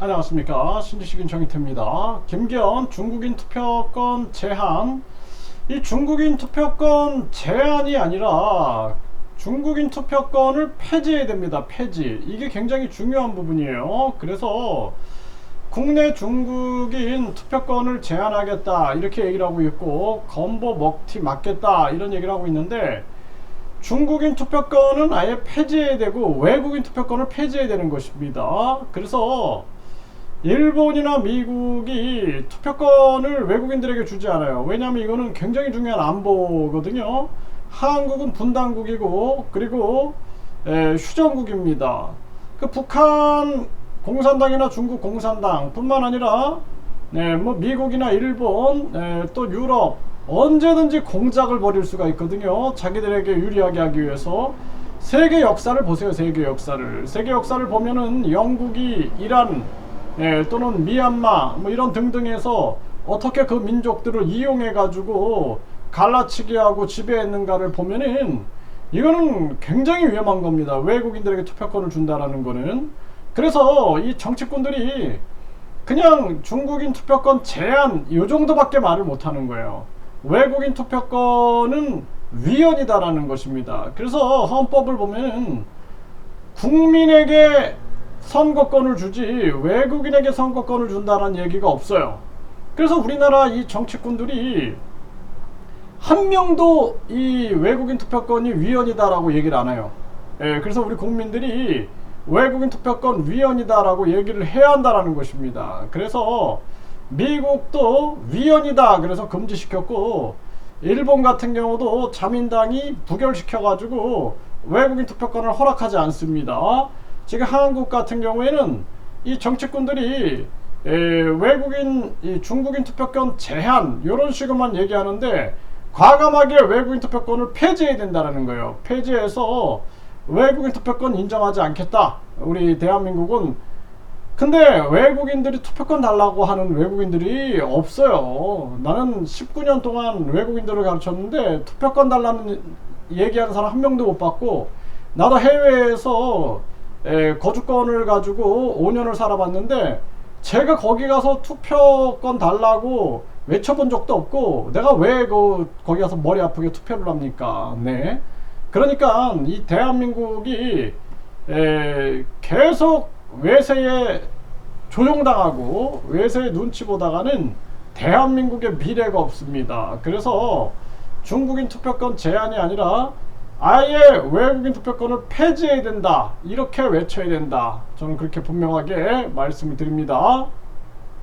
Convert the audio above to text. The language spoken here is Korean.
안녕하십니까 신지식인 정희태입니다. 김기현 중국인 투표권 제한 이 중국인 투표권 제한이 아니라 중국인 투표권을 폐지해야 됩니다. 폐지 이게 굉장히 중요한 부분이에요. 그래서 국내 중국인 투표권을 제한하겠다 이렇게 얘기를 하고 있고 건보 먹튀 막겠다 이런 얘기를 하고 있는데 중국인 투표권은 아예 폐지해야 되고 외국인 투표권을 폐지해야 되는 것입니다. 그래서 일본이나 미국이 투표권을 외국인들에게 주지 않아요. 왜냐하면 이거는 굉장히 중요한 안보거든요. 한국은 분단국이고 그리고 에, 휴전국입니다. 그 북한 공산당이나 중국 공산당 뿐만 아니라 네, 뭐 미국이나 일본 에, 또 유럽 언제든지 공작을 벌일 수가 있거든요. 자기들에게 유리하게 하기 위해서 세계 역사를 보세요. 세계 역사를 세계 역사를 보면은 영국이 이란 예, 또는 미얀마 뭐 이런 등등에서 어떻게 그 민족들을 이용해 가지고 갈라치기 하고 지배했는가를 보면은 이거는 굉장히 위험한 겁니다. 외국인들에게 투표권을 준다라는 거는 그래서 이 정치꾼들이 그냥 중국인 투표권 제한 이 정도밖에 말을 못 하는 거예요. 외국인 투표권은 위헌이다라는 것입니다. 그래서 헌법을 보면은 국민에게 선거권을 주지 외국인에게 선거권을 준다는 얘기가 없어요. 그래서 우리나라 이 정치꾼들이 한 명도 이 외국인 투표권이 위헌이다라고 얘기를 안 해요. 예, 그래서 우리 국민들이 외국인 투표권 위헌이다라고 얘기를 해야 한다라는 것입니다. 그래서 미국도 위헌이다 그래서 금지시켰고 일본 같은 경우도 자민당이 부결시켜가지고 외국인 투표권을 허락하지 않습니다. 지금 한국 같은 경우에는 이 정치꾼들이 에, 외국인 이 중국인 투표권 제한 이런 식으로만 얘기하는데 과감하게 외국인 투표권을 폐지해야 된다는 거예요. 폐지해서 외국인 투표권 인정하지 않겠다. 우리 대한민국은 근데 외국인들이 투표권 달라고 하는 외국인들이 없어요. 나는 19년 동안 외국인들을 가르쳤는데 투표권 달라는 얘기하는 사람 한 명도 못 봤고 나도 해외에서 에, 거주권을 가지고 5년을 살아봤는데 제가 거기 가서 투표권 달라고 외쳐본 적도 없고 내가 왜 그 거기 가서 머리 아프게 투표를 합니까? 네. 그러니까 이 대한민국이 에, 계속 외세에 조종당하고 외세의 눈치 보다가는 대한민국의 미래가 없습니다. 그래서 중국인 투표권 제한이 아니라 아예 외국인 투표권을 폐지해야 된다. 이렇게 외쳐야 된다. 저는 그렇게 분명하게 말씀을 드립니다.